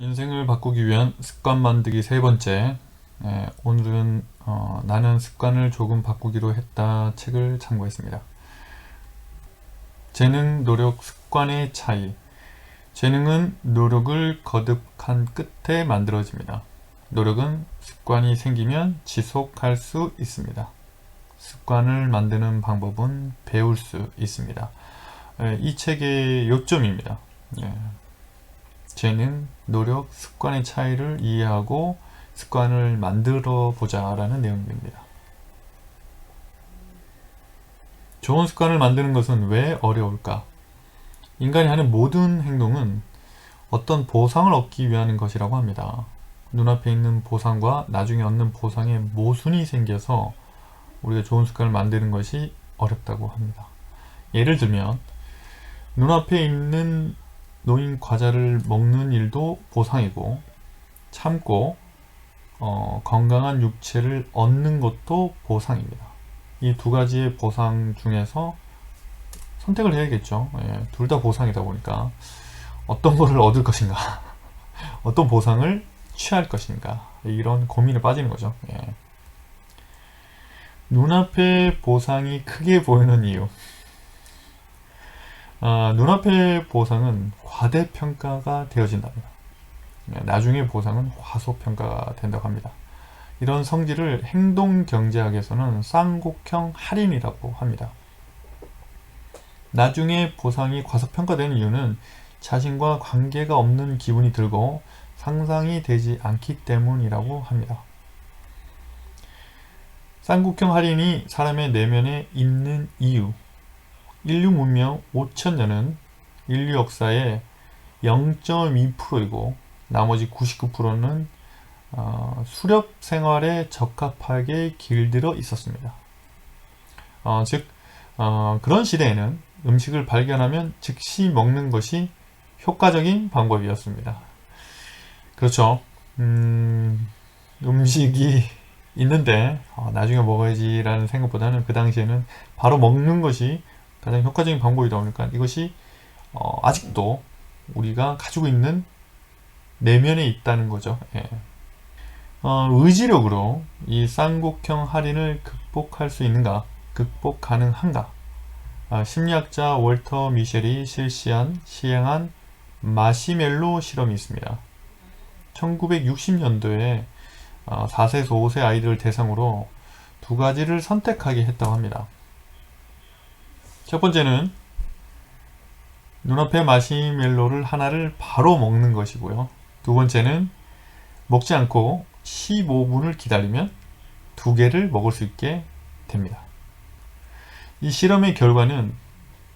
인생을 바꾸기 위한 습관 만들기 세 번째. 예, 오늘은 어, 나는 습관을 조금 바꾸기로 했다 책을 참고했습니다. 재능, 노력, 습관의 차이. 재능은 노력을 거듭한 끝에 만들어집니다. 노력은 습관이 생기면 지속할 수 있습니다. 습관을 만드는 방법은 배울 수 있습니다. 예, 이 책의 요점입니다. 예. 재능, 노력, 습관의 차이를 이해하고 습관을 만들어 보자라는 내용입니다. 좋은 습관을 만드는 것은 왜 어려울까? 인간이 하는 모든 행동은 어떤 보상을 얻기 위한 것이라고 합니다. 눈앞에 있는 보상과 나중에 얻는 보상에 모순이 생겨서 우리가 좋은 습관을 만드는 것이 어렵다고 합니다. 예를 들면 눈앞에 있는 노인 과자를 먹는 일도 보상이고 참고 어, 건강한 육체를 얻는 것도 보상입니다. 이 두 가지의 보상 중에서 선택을 해야겠죠. 예, 둘다 보상이다 보니까 어떤 거를 얻을 것인가, 어떤 보상을 취할 것인가 이런 고민에 빠지는 거죠. 예. 눈앞에 보상이 크게 보이는 이유. 아, 눈앞의 보상은 과대평가가 되어진답니다. 네, 나중에 보상은 과소평가가 된다고 합니다. 이런 성질을 행동경제학에서는 쌍곡형 할인이라고 합니다. 나중에 보상이 과소평가되는 이유는 자신과 관계가 없는 기분이 들고 상상이 되지 않기 때문이라고 합니다. 쌍곡형 할인이 사람의 내면에 있는 이유 인류 문명 5천년은 인류 역사의 0.2%이고 나머지 99%는 어, 수렵 생활에 적합하게 길들어 있었습니다. 어, 즉 어, 그런 시대에는 음식을 발견하면 즉시 먹는 것이 효과적인 방법이었습니다. 그렇죠. 음, 음식이 있는데 어, 나중에 먹어야지라는 생각보다는 그 당시에는 바로 먹는 것이 가장 효과적인 방법이다 보니까 이것이 어, 아직도 우리가 가지고 있는 내면에 있다는 거죠. 예. 어, 의지력으로 이 쌍곡형 할인을 극복할 수 있는가? 극복 가능한가? 아, 심리학자 월터 미셸이 실시한 시행한 마시멜로 실험이 있습니다. 1960년도에 어, 4세에서 5세 아이들을 대상으로 두 가지를 선택하게 했다고 합니다. 첫 번째는 눈앞에 마시멜로를 하나를 바로 먹는 것이고요. 두 번째는 먹지 않고 15분을 기다리면 두 개를 먹을 수 있게 됩니다. 이 실험의 결과는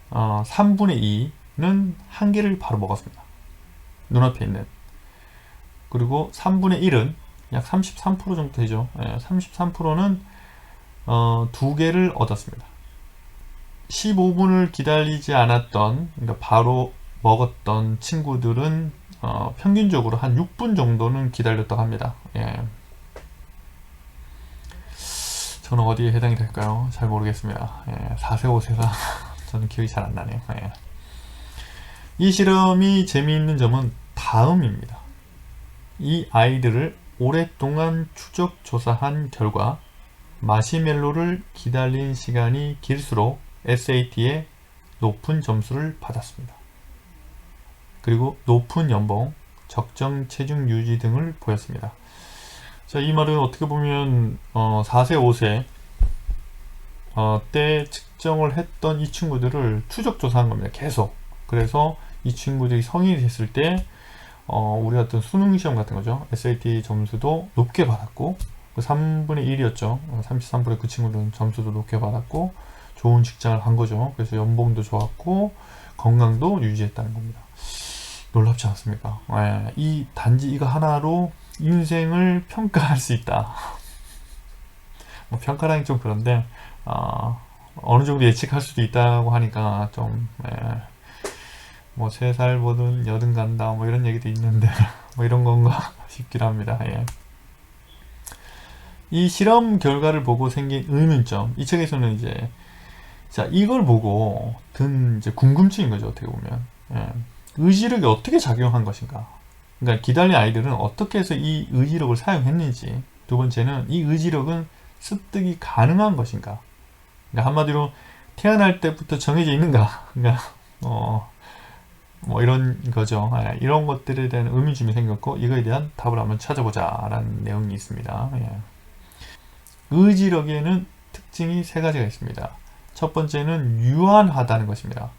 어, 3분의 2는 한 개를 바로 먹었습니다. 눈앞에 있는. 그리고 3분의 1은 약 33% 정도 되죠. 예, 33%는 어, 두 개를 얻었습니다. 15분을 기다리지 않았던, 그러니까 바로 먹었던 친구들은 어, 평균적으로 한 6분 정도는 기다렸다고 합니다. 예. 저는 어디에 해당이 될까요? 잘 모르겠습니다. 예, 4세, 5세가 저는 기억이 잘 안 나네요. 예. 이 실험이 재미있는 점은 다음입니다. 이 아이들을 오랫동안 추적 조사한 결과 마시멜로를 기다린 시간이 길수록 SAT에 높은 점수를 받았습니다. 그리고 높은 연봉, 적정 체중 유지 등을 보였습니다. 자, 이 말은 어떻게 보면 어, 4세, 5세 어, 때 측정을 했던 이 친구들을 추적 조사한 겁니다. 계속. 그래서 이 친구들이 성인이 됐을 때 어, 우리 어떤 수능 시험 같은 거죠. SAT 점수도 높게 받았고 3분의 1이었죠. 33분의 그 친구들은 점수도 높게 받았고 좋은 직장을 간 거죠. 그래서 연봉도 좋았고 건강도 유지했다는 겁니다. 놀랍지 않습니까? 예, 이 단지 이거 하나로 인생을 평가할 수 있다. 뭐 평가라니 좀 그런데 어, 어느 정도 예측할 수도 있다고 하니까 좀 예, 뭐세 살 보든 여든 간다 뭐 이런 얘기도 있는데 뭐 이런 건가 싶긴 합니다. 예. 이 실험 결과를 보고 생긴 의문점 이 책에서는 이제 자 이걸 보고 든 이제 궁금증인 거죠 어떻게 보면. 예. 의지력이 어떻게 작용한 것인가. 그러니까 기다린 아이들은 어떻게 해서 이 의지력을 사용했는지. 두 번째는 이 의지력은 습득이 가능한 것인가. 그러니까 한마디로 태어날 때부터 정해져 있는가. 그러니까 어, 뭐 이런 거죠. 예, 이런 것들에 대한 의미심이 생겼고 이거에 대한 답을 한번 찾아보자 라는 내용이 있습니다. 예. 의지력에는 특징이 세 가지가 있습니다 첫 번째는 유한하다는 것입니다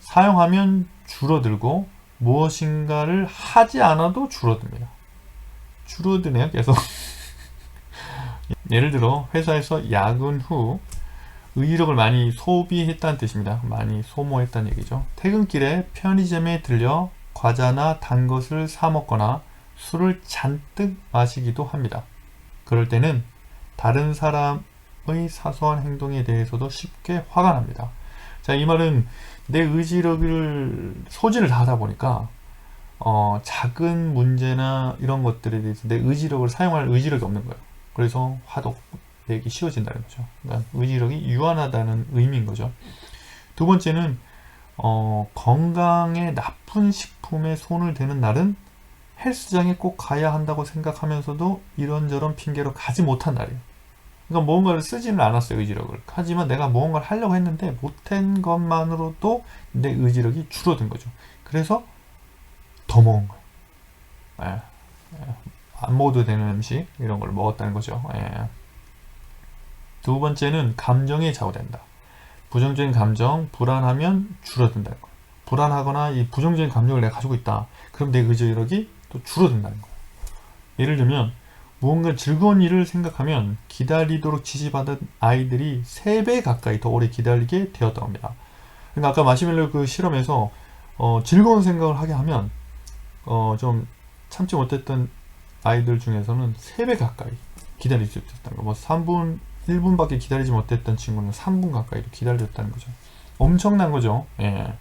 사용하면 줄어들고 무엇인가를 하지 않아도 줄어듭니다. 줄어드네요, 계속. 예를 들어 회사에서 야근 후 의지력을 많이 소비했다는 뜻입니다. 많이 소모했다는 얘기죠. 퇴근길에 편의점에 들려 과자나 단 것을 사 먹거나 술을 잔뜩 마시기도 합니다. 그럴 때는 다른 사람 의 사소한 행동에 대해서도 쉽게 화가 납니다. 자, 이 말은 내 의지력을 소진을 다 하다 보니까 어, 작은 문제나 이런 것들에 대해서 내 의지력을 사용할 의지력이 없는 거예요. 그래서 화도 내기 쉬워진다는 거죠. 그러니까 의지력이 유한하다는 의미인 거죠. 두 번째는 어, 건강에 나쁜 식품에 손을 대는 날은 헬스장에 꼭 가야 한다고 생각하면서도 이런저런 핑계로 가지 못한 날이에요. 그러니까 무언가를 쓰지는 않았어요 의지력을. 하지만 내가 무언가를 하려고 했는데 못한 것만으로도 내 의지력이 줄어든 거죠. 그래서 더 먹은 거예요. 예. 예. 안 먹어도 되는 음식 이런 걸 먹었다는 거죠. 예. 두 번째는 감정에 좌우된다. 부정적인 감정 불안하면 줄어든다는 거예요. 불안하거나 이 부정적인 감정을 내가 가지고 있다. 그럼 내 의지력이 또 줄어든다는 거예요. 예를 들면 무언가 즐거운 일을 생각하면 기다리도록 지시받은 아이들이 3배 가까이 더 오래 기다리게 되었다고 합니다. 그러니까 아까 마시멜로 그 실험에서 어, 즐거운 생각을 하게 하면 어, 좀 참지 못했던 아이들 중에서는 3배 가까이 기다릴 수 있었다는 거. 뭐 3분, 1분밖에 기다리지 못했던 친구는 3분 가까이도 기다렸다는 거죠. 엄청난 거죠. 예.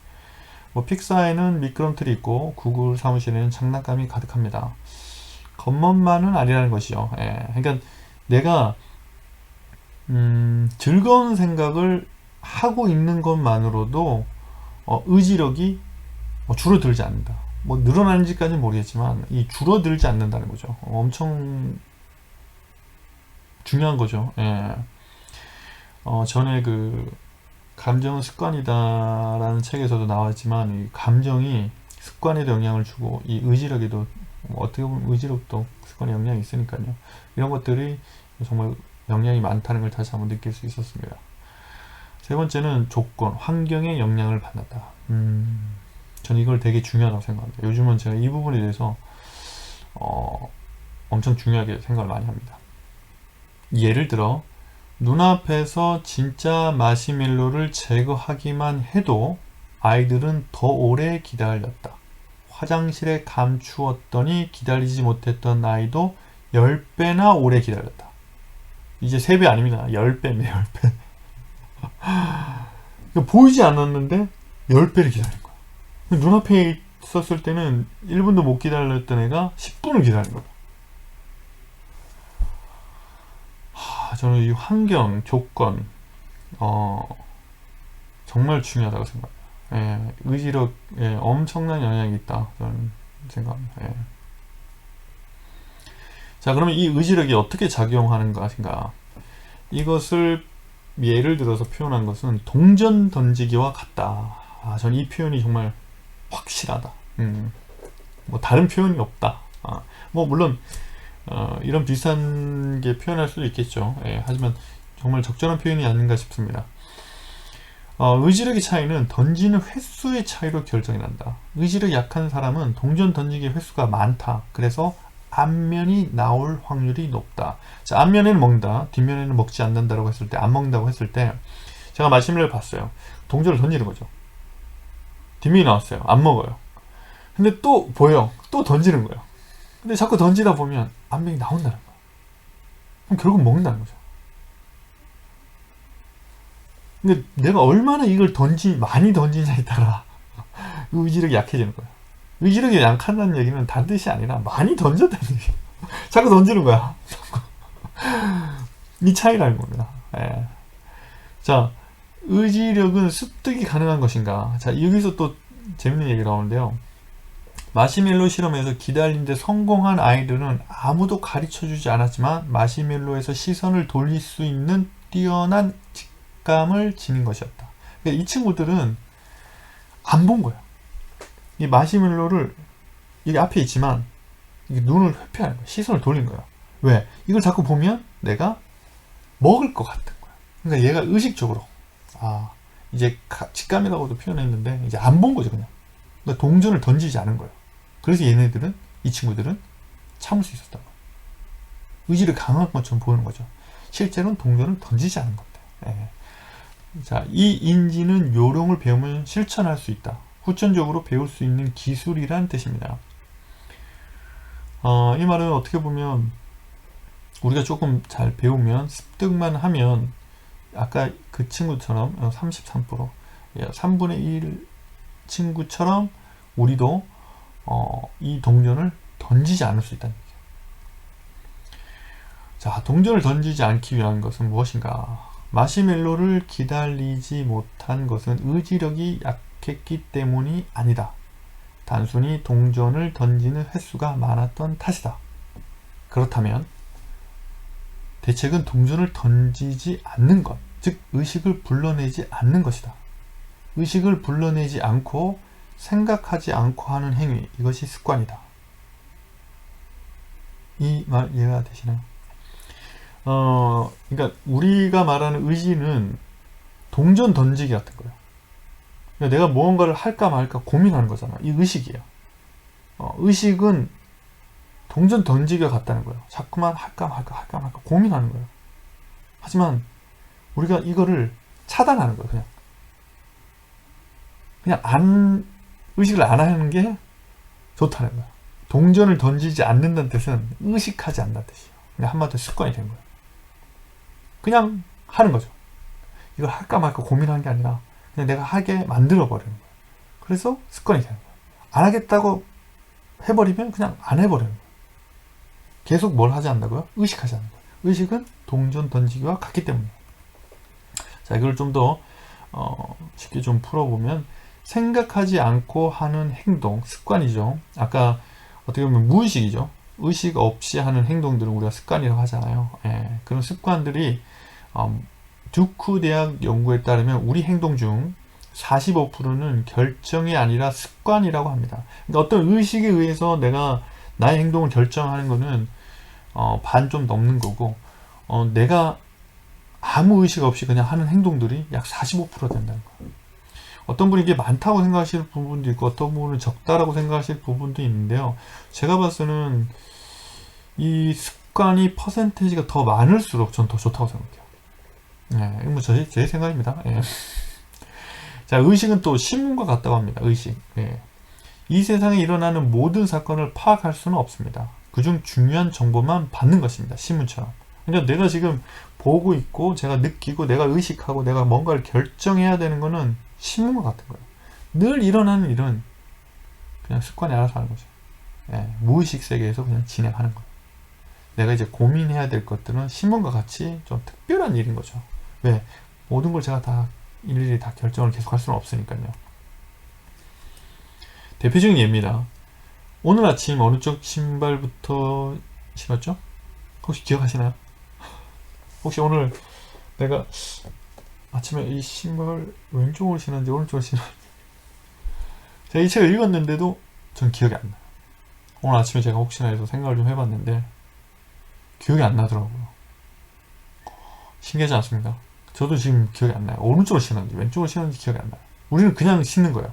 뭐 픽사에는 미끄럼틀이 있고 구글 사무실에는 장난감이 가득합니다. 겉멋만은 아니라는 것이죠. 예. 그러니까 내가 음, 즐거운 생각을 하고 있는 것만으로도 어, 의지력이 뭐 줄어들지 않는다. 뭐 늘어나는지까지는 모르겠지만 이 줄어들지 않는다는 거죠. 어, 엄청 중요한 거죠. 예. 어, 전에 그 감정은 습관이다라는 책에서도 나왔지만 이 감정이 습관에도 영향을 주고 이 의지력에도 뭐 어떻게 보면 의지력도 습관에 영향이 있으니까요. 이런 것들이 정말 영향이 많다는 걸 다시 한번 느낄 수 있었습니다. 세 번째는 조건, 환경에 영향을 받는다. 음, 저는 이걸 되게 중요하다고 생각합니다. 요즘은 제가 이 부분에 대해서 어, 엄청 중요하게 생각을 많이 합니다. 예를 들어 눈앞에서 진짜 마시멜로를 제거하기만 해도 아이들은 더 오래 기다렸다. 화장실에 감추었더니 기다리지 못했던 아이도 10배나 오래 기다렸다. 이제 3배 아닙니다. 10배입니다. 10배. 그러니까 보이지 않았는데 10배를 기다린 거야. 눈앞에 있었을 때는 1분도 못 기다렸던 애가 10분을 기다린 거야. 하, 저는 이 환경, 조건, 어, 정말 중요하다고 생각합니다. 예, 의지력에 엄청난 영향이 있다. 저는 생각합니다. 예. 자 그러면 이 의지력이 어떻게 작용하는 것인가? 이것을 예를 들어서 표현한 것은 동전 던지기와 같다. 아, 저는 이 표현이 정말 확실하다. 음, 뭐 다른 표현이 없다. 아, 뭐 물론 어, 이런 비슷한 게 표현할 수도 있겠죠. 예, 하지만 정말 적절한 표현이 아닌가 싶습니다 어, 의지력의 차이는 던지는 횟수의 차이로 결정이 난다. 의지력이 약한 사람은 동전 던지기 횟수가 많다. 그래서 앞면이 나올 확률이 높다. 자, 앞면에는 먹는다. 뒷면에는 먹지 않는다라고 했을 때, 안 먹는다고 했을 때, 제가 말씀을 봤어요. 동전을 던지는 거죠. 뒷면이 나왔어요. 안 먹어요. 근데 또 보여. 또 던지는 거예요. 근데 자꾸 던지다 보면 앞면이 나온다는 거야. 그럼 결국 먹는다는 거죠. 근데 내가 얼마나 이걸 던지 많이 던지냐에 따라 의지력이 약해지는 거야. 의지력이 약하다는 얘기는 다른 뜻이 아니라 많이 던졌다는 얘기. 자꾸 던지는 거야. 이 차이라는 겁니다. 예. 자, 의지력은 습득이 가능한 것인가? 자, 여기서 또 재밌는 얘기가 나오는데요. 마시멜로 실험에서 기다리는데 성공한 아이들은 아무도 가르쳐 주지 않았지만 마시멜로에서 시선을 돌릴 수 있는 뛰어난 직감을 지닌 것이었다. 그러니까 이 친구들은 안 본 거야. 이 마시멜로를 이게 앞에 있지만 이게 눈을 회피하는 거야. 시선을 돌린 거야. 왜? 이걸 자꾸 보면 내가 먹을 것 같은 거야. 그러니까 얘가 의식적으로 아 이제 가- 직감이라고도 표현했는데 이제 안 본 거죠 그냥. 그러니까 동전을 던지지 않은 거예요. 그래서 얘네들은 이 친구들은 참을 수 있었던 거예요. 의지를 강한 것처럼 보이는 거죠. 실제로는 동전을 던지지 않은 건데. 예. 자, 이 인지는 요령을 배우면 실천할 수 있다. 후천적으로 배울 수 있는 기술이란 뜻입니다. 어, 이 말은 어떻게 보면 우리가 조금 잘 배우면 습득만 하면 아까 그 친구처럼 33% 3분의 1 친구처럼 우리도 어, 이 동전을 던지지 않을 수 있다는 얘기죠. 자, 동전을 던지지 않기 위한 것은 무엇인가? 마시멜로를 기다리지 못한 것은 의지력이 약했기 때문이 아니다. 단순히 동전을 던지는 횟수가 많았던 탓이다. 그렇다면 대책은 동전을 던지지 않는 것, 즉 의식을 불러내지 않는 것이다. 의식을 불러내지 않고 생각하지 않고 하는 행위, 이것이 습관이다. 이 말 이해가 되시나요? 어, 그러니까 우리가 말하는 의지는 동전 던지기 같은 거예요. 그러니까 내가 무언가를 할까 말까 고민하는 거잖아. 이 의식이에요. 어, 의식은 동전 던지기가 같다는 거예요. 자꾸만 할까 말까 할까 말까 고민하는 거예요. 하지만 우리가 이거를 차단하는 거예요. 그냥 그냥 안 의식을 안 하는 게 좋다는 거예요. 동전을 던지지 않는다는 뜻은 의식하지 않는다는 뜻이에요. 그냥 한마디로 습관이 된 거예요. 그냥 하는 거죠. 이걸 할까 말까 고민하는 게 아니라 그냥 내가 하게 만들어 버리는 거예요. 그래서 습관이 되는 거예요. 안 하겠다고 해버리면 그냥 안 해버리는 거예요. 계속 뭘 하지 않는다고요? 의식하지 않는 거예요. 의식은 동전 던지기와 같기 때문이에요. 자, 이걸 좀더 어, 쉽게 좀 풀어보면 생각하지 않고 하는 행동, 습관이죠. 아까 어떻게 보면 무의식이죠. 의식 없이 하는 행동들은 우리가 습관이라고 하잖아요. 예, 그런 습관들이 음, 듀크 대학 연구에 따르면 우리 행동 중 45%는 결정이 아니라 습관이라고 합니다. 그러니까 어떤 의식에 의해서 내가 나의 행동을 결정하는 거는 어, 반 좀 넘는 거고 어, 내가 아무 의식 없이 그냥 하는 행동들이 약 45% 된다는 거예요. 어떤 분이 이게 많다고 생각하실 부분도 있고 어떤 분은 적다라고 생각하실 부분도 있는데요. 제가 봤을 때는 이 습관이 퍼센테이지가 더 많을수록 전 더 좋다고 생각해요. 네, 이건 뭐 제, 제 생각입니다. 예. 자, 의식은 또 신문과 같다고 합니다. 의식. 예. 이 세상에 일어나는 모든 사건을 파악할 수는 없습니다. 그중 중요한 정보만 받는 것입니다. 신문처럼. 그러니까 내가 지금 보고 있고 제가 느끼고 내가 의식하고 내가 뭔가를 결정해야 되는 거는 신문과 같은 거예요. 늘 일어나는 일은 그냥 습관이 알아서 하는 거죠. 예, 무의식 세계에서 그냥 진행하는 거예요. 내가 이제 고민해야 될 것들은 신문과 같이 좀 특별한 일인 거죠. 왜? 모든 걸 제가 다 일일이 다 결정을 계속 할 수는 없으니까요. 대표적인 예입니다. 오늘 아침 어느 쪽 신발부터 신었죠? 혹시 기억하시나요? 혹시 오늘 내가 아침에 이 신발 왼쪽으로 신었는지 오른쪽으로 신었는지 제가 이 책을 읽었는데도 전 기억이 안 나요. 오늘 아침에 제가 혹시나 해서 생각을 좀 해봤는데 기억이 안 나더라고요. 신기하지 않습니까? 저도 지금 기억이 안 나요. 오른쪽으로 신었는지 왼쪽으로 신었는지 기억이 안 나요. 우리는 그냥 신는 거예요.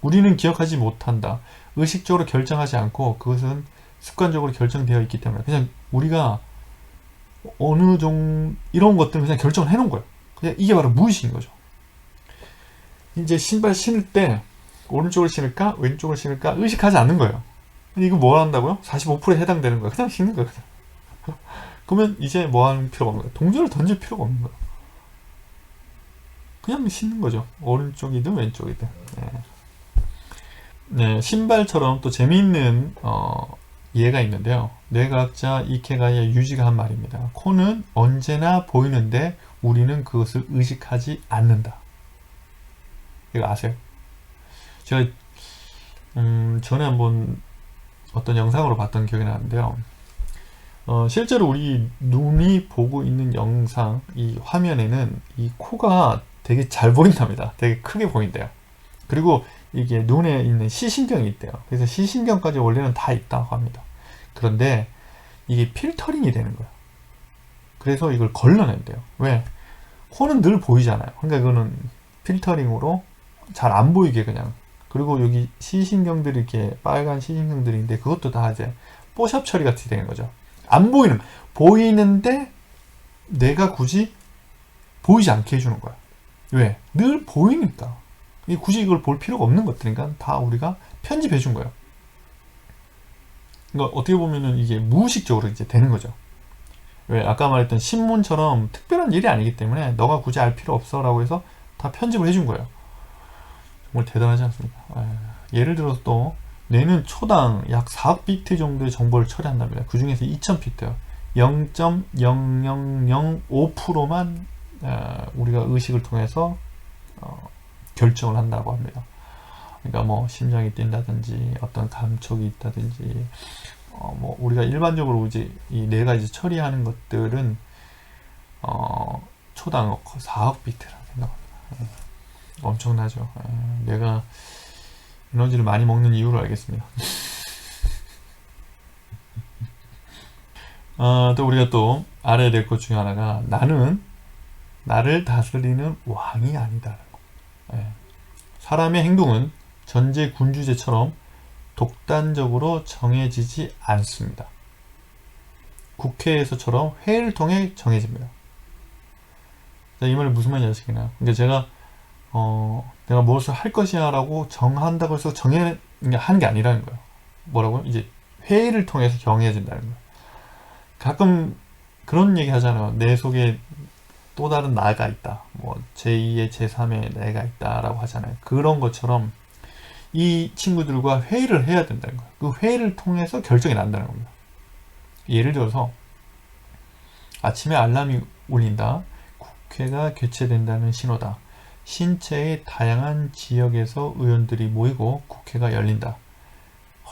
우리는 기억하지 못한다. 의식적으로 결정하지 않고 그것은 습관적으로 결정되어 있기 때문에 그냥 우리가 어느 정 이런 것들은 그냥 결정을 해놓은 거예요. 그냥 이게 바로 무의식인 거죠. 이제 신발 신을 때 오른쪽을 신을까 왼쪽을 신을까 의식하지 않는 거예요. 이거 뭐 한다고요? 45%에 해당되는 거예요. 그냥 신는 거예요. 그러면 이제 뭐 하는 필요가 없는 거예요. 동전을 던질 필요가 없는 거예요. 그냥 신는 거죠. 오른쪽이든 왼쪽이든. 네. 네, 신발처럼 또 재미있는 어, 예가 있는데요. 뇌과학자 이케가의 유지가 한 말입니다. 코는 언제나 보이는데 우리는 그것을 의식하지 않는다. 이거 아세요? 제가 음, 전에 한번 어떤 영상으로 봤던 기억이 나는데요. 어, 실제로 우리 눈이 보고 있는 영상, 이 화면에는 이 코가 되게 잘 보인답니다. 되게 크게 보인대요. 그리고 이게 눈에 있는 시신경이 있대요. 그래서 시신경까지 원래는 다 있다고 합니다. 그런데 이게 필터링이 되는 거예요. 그래서 이걸 걸러낸대요. 왜? 코는 늘 보이잖아요. 그러니까 이거는 필터링으로 잘 안 보이게 그냥. 그리고 여기 시신경들이 이렇게 빨간 시신경들인데 그것도 다 이제 뽀샵 처리 같이 되는 거죠. 안 보이는, 보이는데 내가 굳이 보이지 않게 해주는 거야. 왜? 늘 보이니까. 이 굳이 이걸 볼 필요가 없는 것들이니까 다 우리가 편집해 준 거예요. 그러니까 어떻게 보면은 이게 무의식적으로 이제 되는 거죠. 왜? 아까 말했던 신문처럼 특별한 일이 아니기 때문에 너가 굳이 알 필요 없어라고 해서 다 편집을 해준 거예요. 정말 대단하지 않습니까? 에, 예를 들어서 또 뇌는 초당 약 4억 비트 정도의 정보를 처리한답니다. 그 중에서 2000 비트요. 0.0005%만 어, 우리가 의식을 통해서 어, 결정을 한다고 합니다. 그러니까 뭐 심장이 뛴다든지 어떤 감촉이 있다든지 어, 뭐 우리가 일반적으로 이제 이 네 가지 처리하는 것들은 어, 초당 4억 비트라 생각합니다. 예. 엄청나죠. 예. 내가 에너지를 많이 먹는 이유를 알겠습니다. 어, 또 우리가 또 알아야 될 것 중에 하나가 나는 나를 다스리는 왕이 아니다라는 거. 예. 사람의 행동은 전제 군주제처럼 독단적으로 정해지지 않습니다. 국회에서처럼 회의를 통해 정해집니다. 자, 이 말이 무슨 말인지 아시겠나요? 그러니까 제가 어, 내가 무엇을 할 것이야라고 정한다고 해서 정해 하는 게 아니라는 거예요. 뭐라고요? 이제 회의를 통해서 정해진다는 거예요. 가끔 그런 얘기 하잖아요. 내 속에 또 다른 나가 있다. 뭐 제2의 제3의 내가 있다라고 하잖아요. 그런 것처럼 이 친구들과 회의를 해야 된다는 거예요. 그 회의를 통해서 결정이 난다는 겁니다. 예를 들어서 아침에 알람이 울린다. 국회가 개최된다는 신호다. 신체의 다양한 지역에서 의원들이 모이고 국회가 열린다.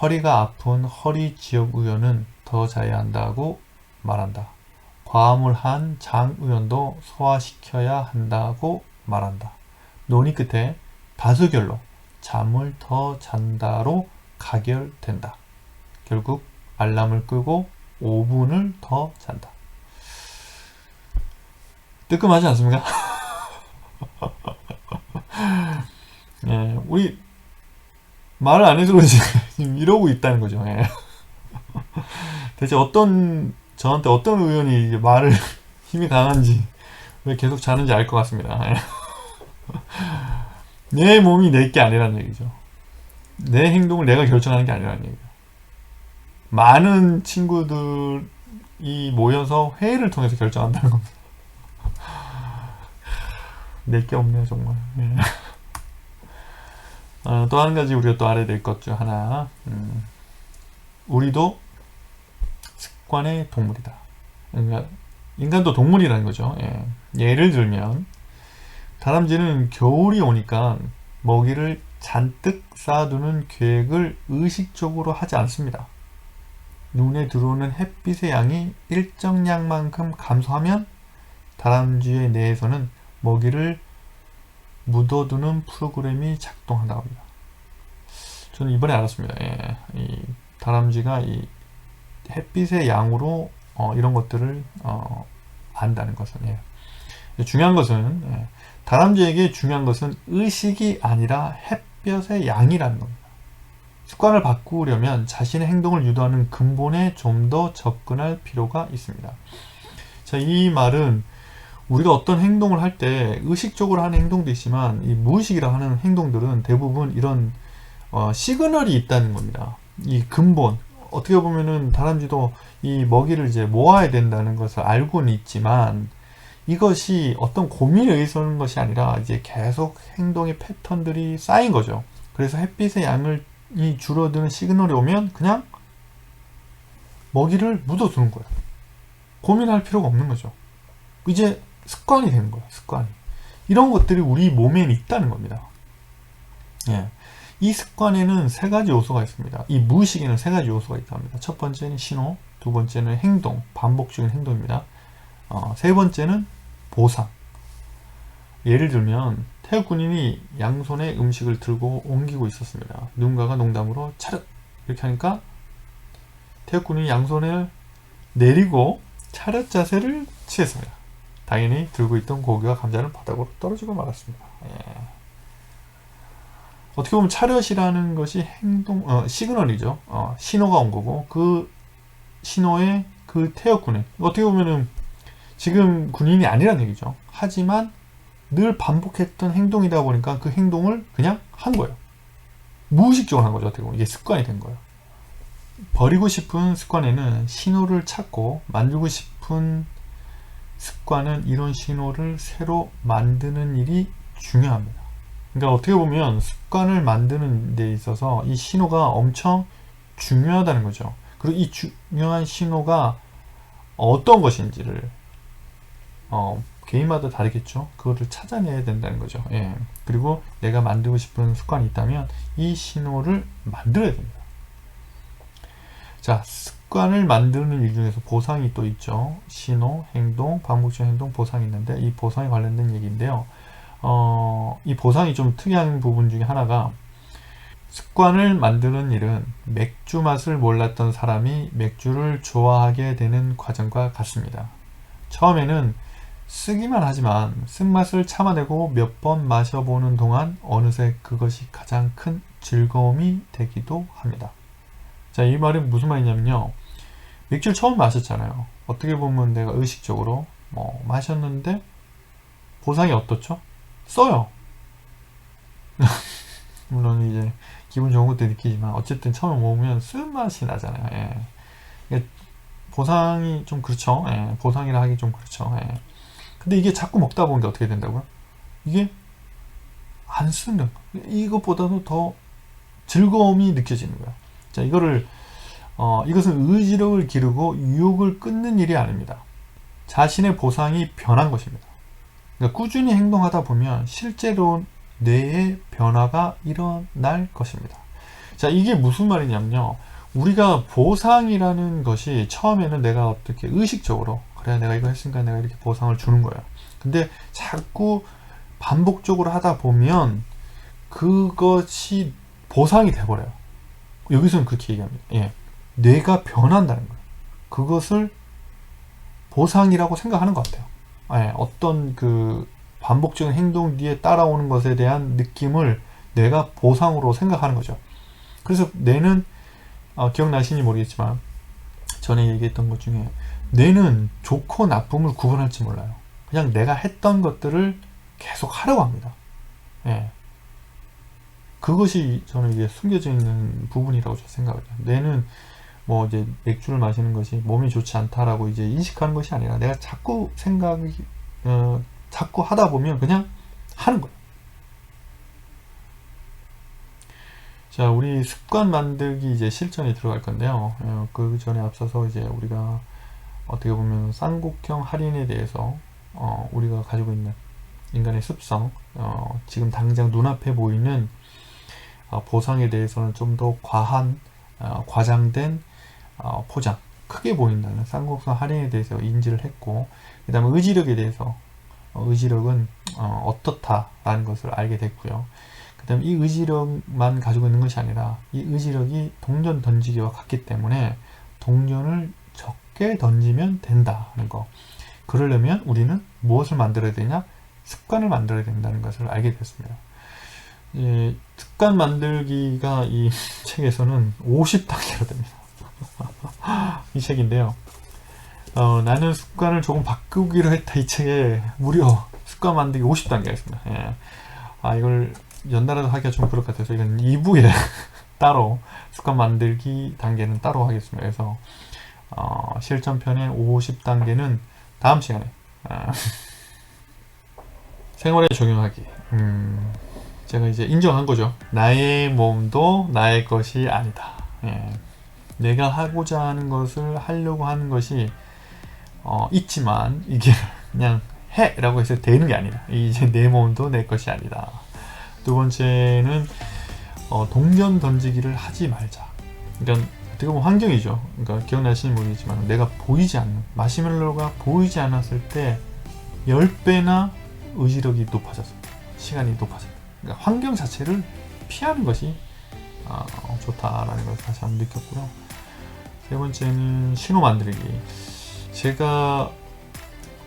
허리가 아픈 허리 지역 의원은 더 자야 한다고 말한다. 과음을 장 의원도 소화시켜야 한다고 말한다. 논의 끝에 다수결로 잠을 더 잔다로 가결된다. 결국 알람을 끄고 5분을 더 잔다. 뜨끔하지 않습니까? 예, 우리 말을 안 해서 그런지 이러고 있다는 거죠. 예. 대체 어떤 저한테 어떤 의원이 말을 힘이 강한지 왜 계속 자는지 알 것 같습니다. 예. 내 몸이 내 게 아니라는 얘기죠. 내 행동을 내가 결정하는 게 아니라는 얘기죠. 많은 친구들이 모여서 회의를 통해서 결정한다는 겁니다. 내게 없네요, 정말. 예. 어, 또한 가지 우리가 또 알아야 될 것 중 하나, 음, 우리도 습 관의 동물이다. 그러니까 인간도 동물이라는 거죠. 예. 예를 들면 다람쥐는 겨울이 오니까 먹이를 잔뜩 쌓아두는 계획을 의식적으로 하지 않습니다. 눈에 들어오는 햇빛의 양이 일정량만큼 감소하면 다람쥐의 뇌에서는 먹이를 묻어두는 프로그램이 작동한다고 합니다. 저는 이번에 알았습니다. 예, 이 다람쥐가 이 햇빛의 양으로 어, 이런 것들을 어, 안다는 것은 예. 중요한 것은 예, 다람쥐에게 중요한 것은 의식이 아니라 햇볕의 양이라는 겁니다. 습관을 바꾸려면 자신의 행동을 유도하는 근본에 좀 더 접근할 필요가 있습니다. 자, 이 말은 우리가 어떤 행동을 할 때 의식적으로 하는 행동도 있지만 이 무의식이라 하는 행동들은 대부분 이런 어, 시그널이 있다는 겁니다. 이 근본 어떻게 보면은 다람쥐도 이 먹이를 이제 모아야 된다는 것을 알고는 있지만 이것이 어떤 고민에 의해서는 것이 아니라 이제 계속 행동의 패턴들이 쌓인 거죠. 그래서 햇빛의 양을 이 줄어드는 시그널이 오면 그냥 먹이를 묻어두는 거예요. 고민할 필요가 없는 거죠. 이제 습관이 되는 거예요. 습관이. 이런 것들이 우리 몸에 있다는 겁니다. 예. 이 습관에는 세 가지 요소가 있습니다. 이 무의식에는 세 가지 요소가 있다 합니다. 첫 번째는 신호, 두 번째는 행동, 반복적인 행동입니다. 어, 세 번째는 보상. 예를 들면 태국 군인이 양손에 음식을 들고 옮기고 있었습니다. 누군가가 농담으로 차렷 이렇게 하니까 태국 군인이 양손을 내리고 차렷 자세를 취했습니다. 당연히 들고 있던 고기와 감자는 바닥으로 떨어지고 말았습니다. 예. 어떻게 보면 차렷이라는 것이 행동 어, 시그널이죠. 어, 신호가 온 거고 그 신호에 그 태역 군인 어떻게 보면은 지금 군인이 아니란 얘기죠. 하지만 늘 반복했던 행동이다 보니까 그 행동을 그냥 한 거예요. 무의식적으로 한 거죠. 어떻게 보면 이게 습관이 된 거예요. 버리고 싶은 습관에는 신호를 찾고 만들고 싶은 습관은 이런 신호를 새로 만드는 일이 중요합니다. 그러니까 어떻게 보면 습관을 만드는 데 있어서 이 신호가 엄청 중요하다는 거죠. 그리고 이 중요한 신호가 어떤 것인지를 어, 개인마다 다르겠죠. 그거를 찾아내야 된다는 거죠. 예. 그리고 내가 만들고 싶은 습관이 있다면 이 신호를 만들어야 됩니다. 자, 습관을 만드는 일 중에서 보상이 또 있죠. 신호, 행동, 반복적 행동, 보상이 있는데 이 보상에 관련된 얘기인데요. 어, 이 보상이 좀 특이한 부분 중에 하나가 습관을 만드는 일은 맥주 맛을 몰랐던 사람이 맥주를 좋아하게 되는 과정과 같습니다. 처음에는 쓰기만 하지만 쓴맛을 참아내고 몇 번 마셔보는 동안 어느새 그것이 가장 큰 즐거움이 되기도 합니다. 자, 이 말은 무슨 말이냐면요. 맥주를 처음 마셨잖아요. 어떻게 보면 내가 의식적으로 뭐 마셨는데 보상이 어떻죠? 써요. 물론 이제 기분 좋은 것도 느끼지만 어쨌든 처음에 먹으면 쓴 맛이 나잖아요. 예. 보상이 좀 그렇죠. 예. 보상이라 하기 좀 그렇죠. 예. 근데 이게 자꾸 먹다 보니까 어떻게 된다고요? 이게 안 쓰는 이것보다도 더 즐거움이 느껴지는 거야. 자, 이거를 어, 이것은 의지력을 기르고 유혹을 끊는 일이 아닙니다. 자신의 보상이 변한 것입니다. 그러니까 꾸준히 행동하다 보면 실제로 뇌의 변화가 일어날 것입니다. 자, 이게 무슨 말이냐면요. 우리가 보상이라는 것이 처음에는 내가 어떻게 의식적으로 그래 내가 이거 했으니까 내가 이렇게 보상을 주는 거예요. 근데 자꾸 반복적으로 하다 보면 그것이 보상이 돼버려요. 여기서는 그렇게 얘기합니다. 예. 뇌가 변한다는 거예요. 그것을 보상이라고 생각하는 것 같아요. 예. 어떤 그 반복적인 행동 뒤에 따라오는 것에 대한 느낌을 뇌가 보상으로 생각하는 거죠. 그래서 뇌는 어, 기억나시는지 모르겠지만 전에 얘기했던 것 중에 뇌는 좋고 나쁨을 구분할지 몰라요. 그냥 내가 했던 것들을 계속 하려고 합니다. 예. 그것이 저는 이게 숨겨져 있는 부분이라고 생각해요. 뇌는 뭐 이제 맥주를 마시는 것이 몸이 좋지 않다라고 이제 인식하는 것이 아니라 내가 자꾸 생각이 어, 자꾸 하다 보면 그냥 하는 거예요. 자, 우리 습관 만들기 이제 실전에 들어갈 건데요. 어, 그 전에 앞서서 이제 우리가 어떻게 보면 쌍곡형 할인에 대해서 어, 우리가 가지고 있는 인간의 습성, 어, 지금 당장 눈앞에 보이는 어, 보상에 대해서는 좀 더 과한, 어, 과장된 어, 포장, 크게 보인다는 쌍곡형 할인에 대해서 인지를 했고, 그 다음에 의지력에 대해서 어, 의지력은 어, 떻다라는 것을 알게 됐고요. 그 다음에 이 의지력만 가지고 있는 것이 아니라 이 의지력이 동전 던지기와 같기 때문에 동전을 적게 던지면 된다는 거. 그러려면 우리는 무엇을 만들어야 되냐? 습관을 만들어야 된다는 것을 알게 됐습니다. 예, 습관 만들기가 이 책에서는 50단계로 됩니다. 이 책인데요. 어, 나는 습관을 조금 바꾸기로 했다 이 책에 무려 습관 만들기 50단계가 있습니다. 예. 아 이걸 연달아서 하기가 좀 그럴 것 같아서 이건 2부에 따로 습관 만들기 단계는 따로 하겠습니다. 그래서 어, 실전편의 50단계는 다음 시간에 아, 생활에 적용하기. 음, 제가 이제 인정한 거죠. 나의 몸도 나의 것이 아니다. 예. 내가 하고자 하는 것을 하려고 하는 것이 어, 있지만 이게 그냥 해라고 해서 되는 게 아니다. 이제 내 몸도 내 것이 아니다. 두 번째는 어, 동전 던지기를 하지 말자. 그러니까 어떻게 보면 환경이죠. 그러니까 기억나시는 모르겠지만 내가 보이지 않는 마시멜로가 보이지 않았을 때 10배나 의지력이 높아졌습니다. 시간이 높아졌다. 그러니까 환경 자체를 피하는 것이 어, 좋다라는 것을 다시 한번 느꼈고요. 세 번째는 신호 만들기. 제가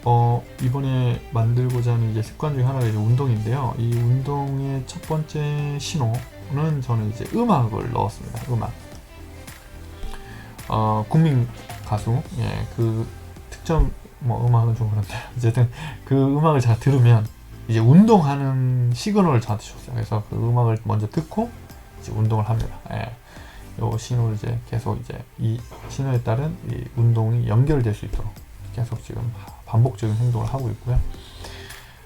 어, 이번에 만들고자 하는 이제 습관 중에 하나가 이제 운동인데요. 이 운동의 첫 번째 신호는 저는 이제 음악을 넣었습니다. 음악. 어, 국민 가수, 예, 그 특정 뭐 음악은 좀 그런데 어쨌든 그 음악을 제가 들으면 이제 운동하는 시그널을 저한테 줬어요. 그래서 그 음악을 먼저 듣고 이제 운동을 합니다. 예. 요 신호를 이제 계속 이제 이 신호에 따른 이 운동이 연결될 수 있도록 계속 지금 반복적인 행동을 하고 있고요.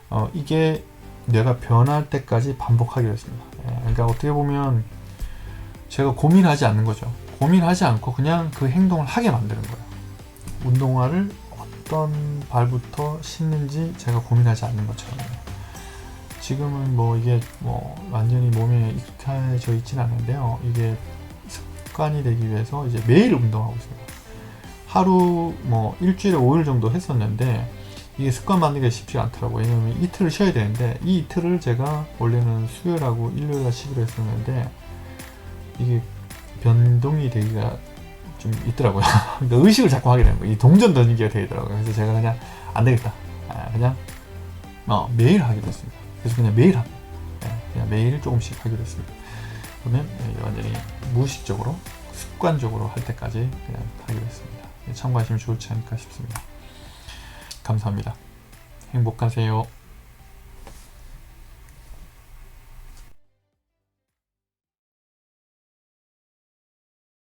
어, 이게 뇌가 변할 때까지 반복하기로 했습니다. 예, 그러니까 어떻게 보면 제가 고민하지 않는 거죠. 고민하지 않고 그냥 그 행동을 하게 만드는 거예요. 운동화를 어떤 발부터 신는지 제가 고민하지 않는 것처럼. 지금은 뭐 이게 뭐 완전히 몸에 익숙해져 있지는 않은데요. 이게 습관이 되기 위해서 이제 매일 운동하고 있습니다. 하루 뭐 일주일에 5일 정도 했었는데 이게 습관 만들기가 쉽지가 않더라고요. 왜냐면 이틀을 쉬어야 되는데 이 이틀을 제가 원래는 수요일하고 일요일날 쉬기로 했었는데 이게 변동이 되기가 좀 있더라고요. 그러니까 의식을 자꾸 하게 되는 거예요. 이 동전 던지기가 되더라고요. 그래서 제가 그냥 안 되겠다. 아, 그냥 어, 매일 하기로 했습니다. 그래서 그냥 매일 합니다. 예, 그냥 매일 조금씩 하기로 했습니다. 그러면 예, 완전히 무의식적으로 습관적으로 할 때까지 그냥 하기로 했습니다. 예, 참고하시면 좋지 않을까 싶습니다. 감사합니다. 행복하세요.